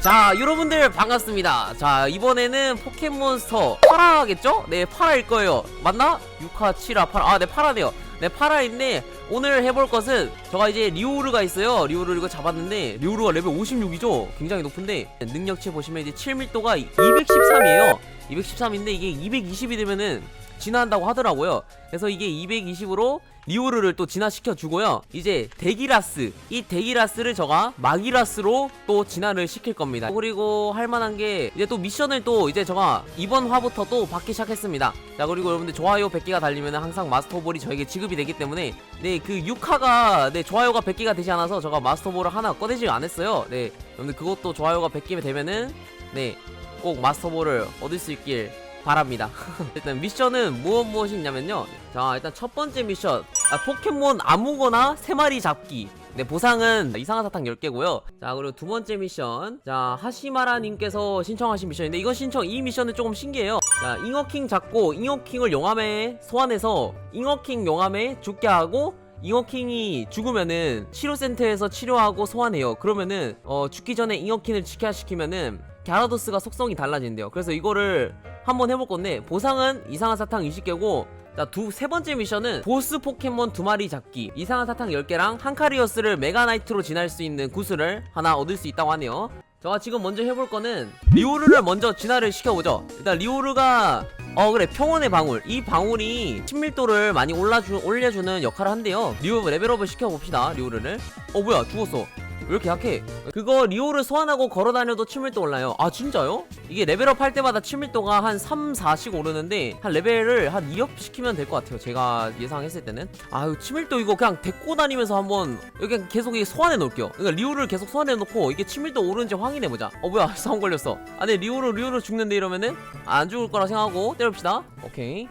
자 여러분들 반갑습니다. 자 이번에는 포켓몬스터 파라겠죠? 네 파라일 거예요. 맞나? 6화 7화 8화 아네 파라네요. 네 파라인데 오늘 해볼 것은 제가 이제 리오르가 있어요. 리오르 이거 잡았는데 리오르가 레벨 56이죠? 굉장히 높은데 능력치 보시면 이제 7밀도가 213이에요 213인데 이게 220이 되면은 진화한다고 하더라고요 그래서 이게 220으로 리오르를 또 진화시켜 주고요. 이제 데기라스 이 데기라스를 저가 마기라스로 또 진화를 시킬 겁니다. 그리고 할 만한 게 이제 또 미션을 또 이제 저가 이번 화부터 또 받기 시작했습니다. 자 그리고 여러분들 좋아요 100개가 달리면 항상 마스터볼이 저에게 지급이 되기 때문에 네그 6화가 네 좋아요가 100개가 되지 않아서 제가 마스터볼을 하나 꺼내지 않았어요. 네 여러분들 그것도 좋아요가 100개면 되면은 네 꼭 마스터볼을 얻을 수 있길 바랍니다. 일단 미션은 무엇 무엇이 있냐면요. 자, 일단 첫 번째 미션. 아, 포켓몬 아무거나 세 마리 잡기. 네, 보상은 이상한 사탕 10개고요. 자, 그리고 두 번째 미션. 자, 하시마라님께서 신청하신 미션인데, 이거 신청, 이 미션은 조금 신기해요. 자, 잉어킹 잡고, 잉어킹을 용암에 소환해서, 잉어킹 용암에 죽게 하고, 잉어킹이 죽으면은 치료센터에서 치료하고 소환해요. 그러면은 어 죽기 전에 잉어킹을 지켜시키면은 갸라도스가 속성이 달라진대요. 그래서 이거를 한번 해볼 건데 보상은 이상한 사탕 20개고 자, 두, 세 번째 미션은 보스 포켓몬 두 마리 잡기. 이상한 사탕 10개랑 한카리어스를 메가나이트로 진화할 수 있는 구슬을 하나 얻을 수 있다고 하네요. 제가 지금 먼저 해볼 거는 리오르를 먼저 진화를 시켜보죠. 일단 리오르가 어 그래 평온의 방울 이 방울이 친밀도를 많이 올라주, 올려주는 역할을 한대요 리오 레벨업을 시켜봅시다 리오르를 어 뭐야 죽었어 왜 이렇게 약해? 그거 리오를 소환하고 걸어다녀도 친밀도 올라요. 아 진짜요? 이게 레벨업 할 때마다 친밀도가 한 3, 4씩 오르는데 한 레벨을 한 2업 시키면 될 것 같아요. 제가 예상했을 때는. 아유 친밀도 이거 그냥 데리고 다니면서 한번 여기 계속 이게 소환해 놓을게요. 그러니까 리오를 계속 소환해 놓고 이게 친밀도 오르는지 확인해 보자. 어 뭐야 싸움 걸렸어. 아니 리오르 리오르 죽는데 이러면은 안 죽을 거라 생각하고 때려봅시다. 오케이.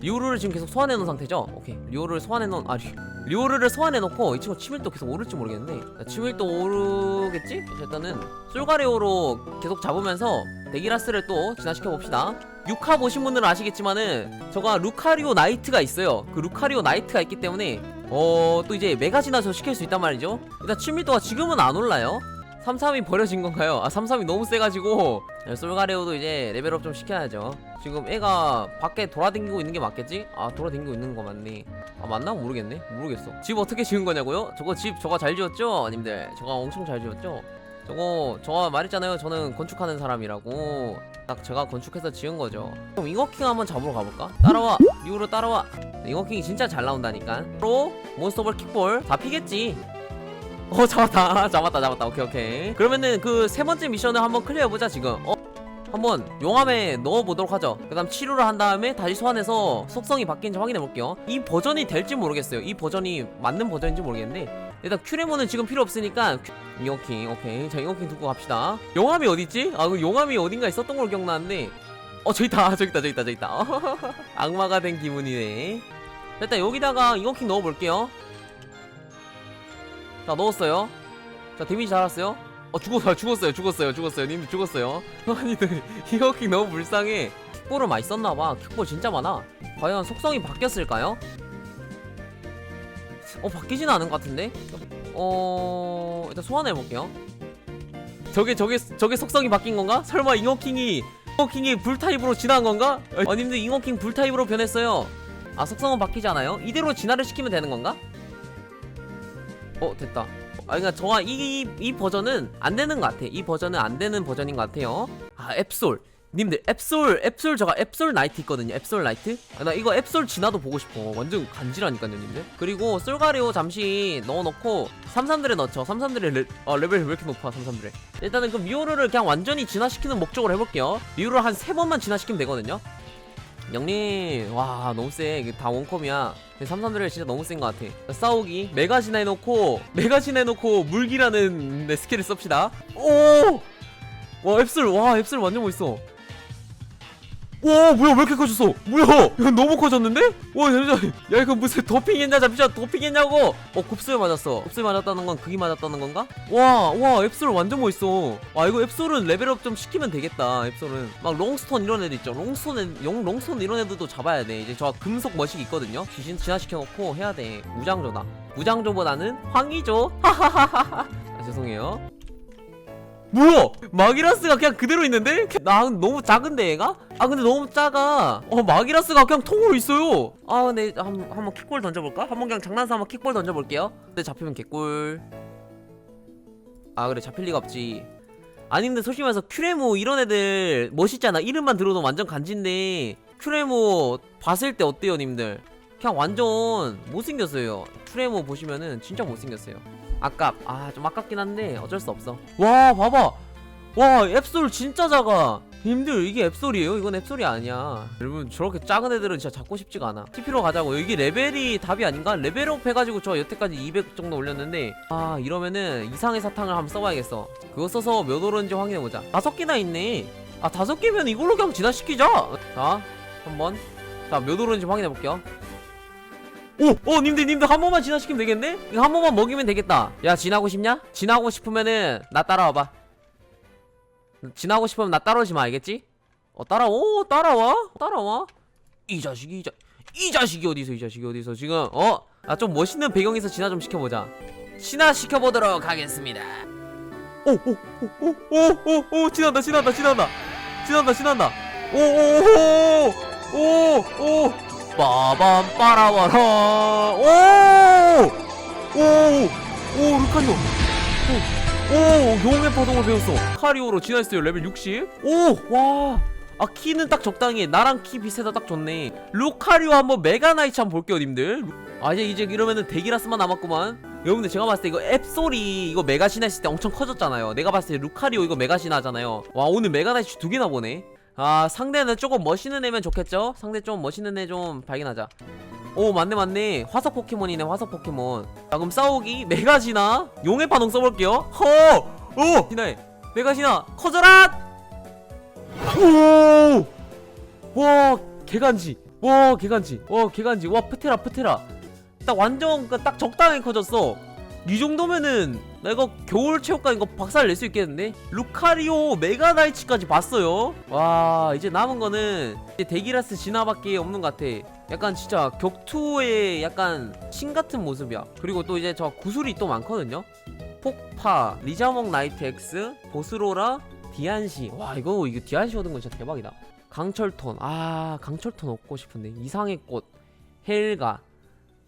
리오르를 지금 계속 소환해 놓은 상태죠? 오케이. 리오르를 소환해 놓은 아 리, 리오르를 소환해 놓고 이 친구 치밀도 계속 오를지 모르겠는데. 자, 치밀도 오르겠지? 자, 일단은 솔가레오로 계속 잡으면서 데기라스를 또 진화시켜 봅시다. 6화 보신 분들은 아시겠지만은 저가 루카리오 나이트가 있어요. 그 루카리오 나이트가 있기 때문에 어 또 이제 메가 진화서 시킬 수 있단 말이죠. 일단 치밀도가 지금은 안 올라요 33이 버려진 건가요? 아 33이 너무 세가지고 네, 솔가레오도 이제 레벨업 좀 시켜야죠 지금 애가 밖에 돌아다니고 있는 게 맞겠지? 아 돌아다니고 있는 거 맞네 아 맞나? 모르겠네 모르겠어 집 어떻게 지은 거냐고요? 저거 집 저가 잘 지었죠? 님들 저가 엄청 잘 지었죠? 저거 저가 말했잖아요 저는 건축하는 사람이라고 딱 제가 건축해서 지은 거죠 그럼 잉어킹 한번 잡으러 가볼까? 따라와 리우로 따라와 잉어킹이 진짜 잘 나온다니까 프로 몬스터볼 킥볼 다 피겠지 어 잡았다. 잡았다 잡았다. 오케이 오케이. 그러면은 그 세 번째 미션을 한번 클리어해보자 지금. 어? 한번 용암에 넣어보도록 하죠. 그 다음 치료를 한 다음에 다시 소환해서 속성이 바뀐지 확인해볼게요. 이 버전이 될지 모르겠어요. 이 버전이 맞는 버전인지 모르겠는데. 일단 큐레몬은 지금 필요 없으니까 큐... 잉어킹 오케이. 자 잉어킹 두고 갑시다. 용암이 어디있지? 아 그 용암이 어딘가 있었던 걸로 기억나는데. 어 저기 있다. 저기 있다 저기 있다 저기 있다. 악마가 된 기분이네. 일단 여기다가 잉어킹 넣어볼게요 자 넣었어요 자 데미지 잘았어요 어 죽었어요 죽었어요 죽었어요 죽었어요 님 죽었어요 아니들 이어킹 너무 불쌍해 킥볼을 많이 썼나봐 킥볼 진짜 많아 과연 속성이 바뀌었을까요? 어 바뀌진 않은 것 같은데 어 일단 소환해볼게요 저게 저게 저게 속성이 바뀐 건가? 설마 잉어킹이 잉어킹이 불타입으로 진화한 건가? 어 님들 잉어킹 불타입으로 변했어요 아 속성은 바뀌지 않아요? 이대로 진화를 시키면 되는 건가? 어 됐다. 아 그러니까 저가 이, 이 버전은 안 되는 것 같아. 이 버전은 안 되는 버전인 것 같아요. 아 앱솔. 님들 앱솔 앱솔 저가 앱솔 나이트 있거든요. 앱솔 나이트? 아, 나 이거 앱솔 진화도 보고 싶어. 완전 간지라니까요 님들. 그리고 솔가리오 잠시 넣어놓고 삼삼들에 넣죠. 삼삼들의 레, 어, 레벨 왜 이렇게 높아 삼삼들에? 일단은 그 미오르를 그냥 완전히 진화시키는 목적으로 해볼게요. 미오르 한세 번만 진화시키면 되거든요 영님 와 너무 세 이게 다 원컴이야. 삼삼들이 진짜 너무 센 것 같아. 싸우기 메가 진화해놓고 메가 진화해놓고 물기라는 네, 스킬을 씁시다. 오와 앱슬 와 앱슬 완전 멋있어 와 뭐야 왜 이렇게 커졌어? 뭐야 이거 너무 커졌는데? 와 잠시만 야 이거 무슨 도핑했냐 잠시만 도핑했냐고? 어 곱슬 맞았어. 곱슬 맞았다는 건 그게 맞았다는 건가? 와와 앱솔 완전 멋있어. 와 이거 앱솔은 레벨업 좀 시키면 되겠다 앱솔은. 막 롱스톤 이런 애들 있죠. 롱스톤 애, 용, 롱스톤 이런 애들도 잡아야 돼. 이제 저 금속 머식 있거든요. 귀신 진화시켜놓고 해야 돼. 무장조다. 무장조보다는 황이죠. 하하하하 아, 죄송해요 뭐야? 마기라스가 그냥 그대로 있는데? 나 너무 작은데 얘가? 아 근데 너무 작아. 어 마기라스가 그냥 통으로 있어요. 아 근데 한, 한번 킥볼 던져볼까? 한번 그냥 장난삼아 한번 킥볼 던져볼게요. 근데 잡히면 개꿀. 아 그래 잡힐 리가 없지. 아니 근데 솔직히 말해서 큐레모 이런 애들 멋있잖아. 이름만 들어도 완전 간지인데 큐레모 봤을 때 어때요 님들 그냥 완전 못생겼어요. 큐레모 보시면은 진짜 못생겼어요. 아깝. 아 좀 아깝긴 한데 어쩔 수 없어. 와 봐봐. 와 앱솔 진짜 작아. 님들 이게 앱솔이에요? 이건 앱솔이 아니야. 여러분 저렇게 작은 애들은 진짜 잡고 싶지가 않아. TP로 가자고. 여기 레벨이 답이 아닌가? 레벨업 해가지고 저 여태까지 200 정도 올렸는데. 아 이러면은 이상의 사탕을 한번 써봐야겠어. 그거 써서 몇 오른지 확인해보자. 다섯 개나 있네. 아 다섯 개면 이걸로 그냥 진화시키자. 자 한번. 자몇 오른지 확인해볼게요 오! 어 님들 님들 한 번만 진화시키면 되겠네? 이거 한 번만 먹이면 되겠다 야 진하고 싶냐? 진하고 싶으면은 나 따라와봐 진하고 싶으면 나 따라오지 마 알겠지? 어 따라와 오 따라와 따라와 이 자식이 이, 자, 이 자식이 어디서 이 자식이 어디서 지금 어? 아 좀 멋있는 배경에서 진화 좀 시켜보자 진화 시켜보도록 하겠습니다 오오오오오오오 진한다 진한다 진한다 진한다 진한다 오오오오오오 빠밤 빠라와라. 오오오 루카리오 오, 오 용의 파동을 배웠어. 카리오로 진화했어요 레벨 60오와. 아 키는 딱 적당히 해. 나랑 키 비슷해서 딱 좋네. 루카리오 한번 메가나이츠 한번 볼게요 님들. 아 이제 이제 이러면은 데기라스만 남았구만. 여러분들 제가 봤을 때 이거 앱소리 이거 메가시나 했을 때 엄청 커졌잖아요. 내가 봤을 때 루카리오 이거 메가시나 하잖아요. 와 오늘 메가나이츠 두 개나 보네 아 상대는 조금 멋있는 애면 좋겠죠? 상대 좀 멋있는 애 좀 발견하자. 오 맞네 맞네. 화석 포켓몬이네 화석 포켓몬. 자 그럼 싸우기. 메가시나? 용의 반응 써볼게요. 허오! 시나해. 메가시나. 커져라! 오와 개간지. 와 개간지. 와 개간지. 와 프테라 프테라. 딱 완전 그딱 적당히 커졌어 이 정도면은 내가 겨울 체육관 이거 박살 낼 수 있겠는데? 루카리오 메가나이츠까지 봤어요? 와 이제 남은 거는 이제 데기라스 진화밖에 없는 것 같아. 약간 진짜 격투의 약간 신 같은 모습이야. 그리고 또 이제 저 구슬이 또 많거든요? 폭파 리자몽 나이트 X 보스로라 디안시. 와 이거 이거 디안시 얻은 건 진짜 대박이다. 강철톤 아 강철톤 얻고 싶은데. 이상의 꽃. 헬가.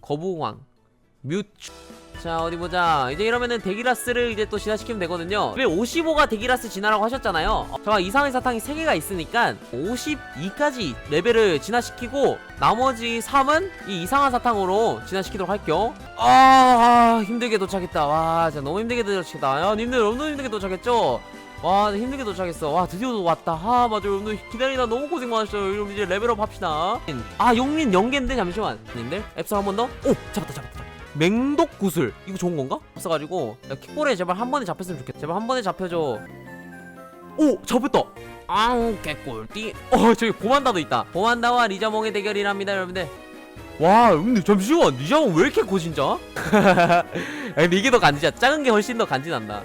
거부왕 뮤츠. 자 어디 보자. 이제 이러면은 데기라스를 이제 또 진화시키면 되거든요. 왜 55가 데기라스 진화라고 하셨잖아요. 어, 제가 이상의 사탕이 3개가 있으니까 52까지 레벨을 진화시키고 나머지 3은 이 이상한 사탕으로 진화시키도록 할게요. 아, 아 힘들게 도착했다. 와 진짜 너무 힘들게 도착했다. 야 님들 너무 힘들게 도착했죠? 와 힘들게 도착했어. 와 드디어 왔다. 아 맞아 여러분들 기다리다 너무 고생 많으셨어요. 여러분 이제 레벨업 합시다. 아 용린 연계인데 잠시만. 님들? 앱서 한번 더? 오 잡았다 잡았다 잡았다. 맹독 구슬. 이거 좋은 건가? 없어가지고 야, 킥볼에 제발 한 번에 잡혔으면 좋겠다 제발 한 번에 잡혀줘. 오! 잡혔다. 아우 개꿀띠. 어 저기 보만다도 있다. 보만다와 리자몽의 대결이랍니다 여러분들. 와 근데 잠시만. 리자몽 왜 이렇게 커 진짜? 아, 근데 이게 더 간지야. 작은 게 훨씬 더 간지난다.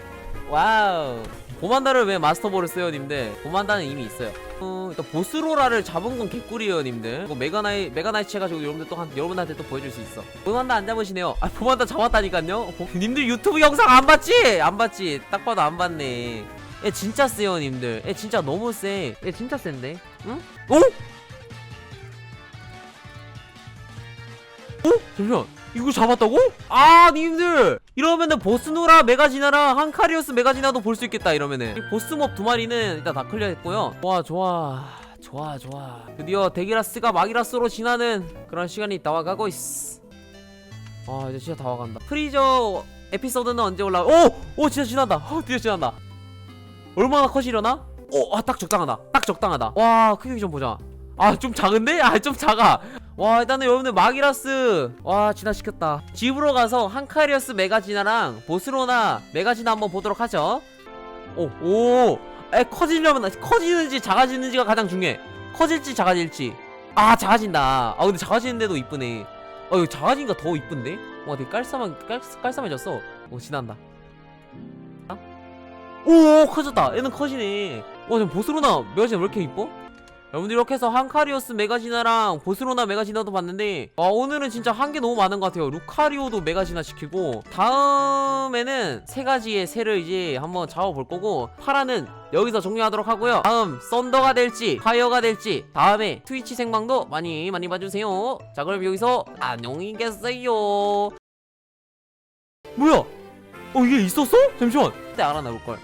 와우 보만다를 왜 마스터볼을 써요 님들? 보만다는 이미 있어요. 어, 일단 보스로라를 잡은 건 개꿀이에요 님들. 이거 메가나이 메가나이츠 해가지고 여러분들 또한 여러분한테 또 보여줄 수 있어. 보만다 안 잡으시네요. 아 보만다 잡았다니까요? 보- 님들 유튜브 영상 안 봤지? 안 봤지. 딱 봐도 안 봤네. 얘 진짜 세요 님들. 얘 진짜 너무 세얘 진짜 센데? 응? 어? 어? 잠시만 이거 잡았다고? 아 님들 이러면은 보스노라 메가지나랑 한카리오스 메가지나도 볼 수 있겠다 이러면은 이 보스몹 두 마리는 일단 다 클리어 했고요 좋아 좋아 좋아 좋아 드디어 데기라스가 마기라스로 지나는 그런 시간이 다와가고 있어 아 이제 진짜 다 와간다 프리저 에피소드는 언제 올라 오! 오 진짜 지난다 어, 드디어 지난다 얼마나 커지려나? 오, 아, 딱 적당하다. 딱 적당하다. 와, 크기 좀 보자. 아, 좀 작은데? 아, 좀 작아. 와, 일단은 여러분들 마기라스. 와, 진화시켰다. 집으로 가서 한카리어스 메가지나랑 보스로나 메가지나 한번 보도록 하죠. 오, 오. 에, 커지려면, 커지는지 작아지는지가 가장 중요해. 커질지 작아질지. 아, 작아진다. 아, 근데 작아지는데도 이쁘네. 어, 이거 작아지니까 더 이쁜데? 와, 되게 깔쌈한, 깔, 깔쌈해졌어. 오, 지난다. 오 커졌다 얘는 컷이네 와 지금 보스로나 메가진 왜 이렇게 이뻐? 여러분들 이렇게 해서 한카리오스 메가지나랑 보스로나 메가지나도 봤는데 와 오늘은 진짜 한 게 너무 많은 것 같아요. 루카리오도 메가지나 시키고 다음에는 세 가지의 새를 이제 한번 잡아볼 거고 파라는 여기서 종료하도록 하고요. 다음 썬더가 될지 파이어가 될지 다음에 트위치 생방도 많이 많이 봐주세요. 자 그럼 여기서 안녕히 계세요. 뭐야? 어 이게 있었어? 잠시만. 그때 알아나볼걸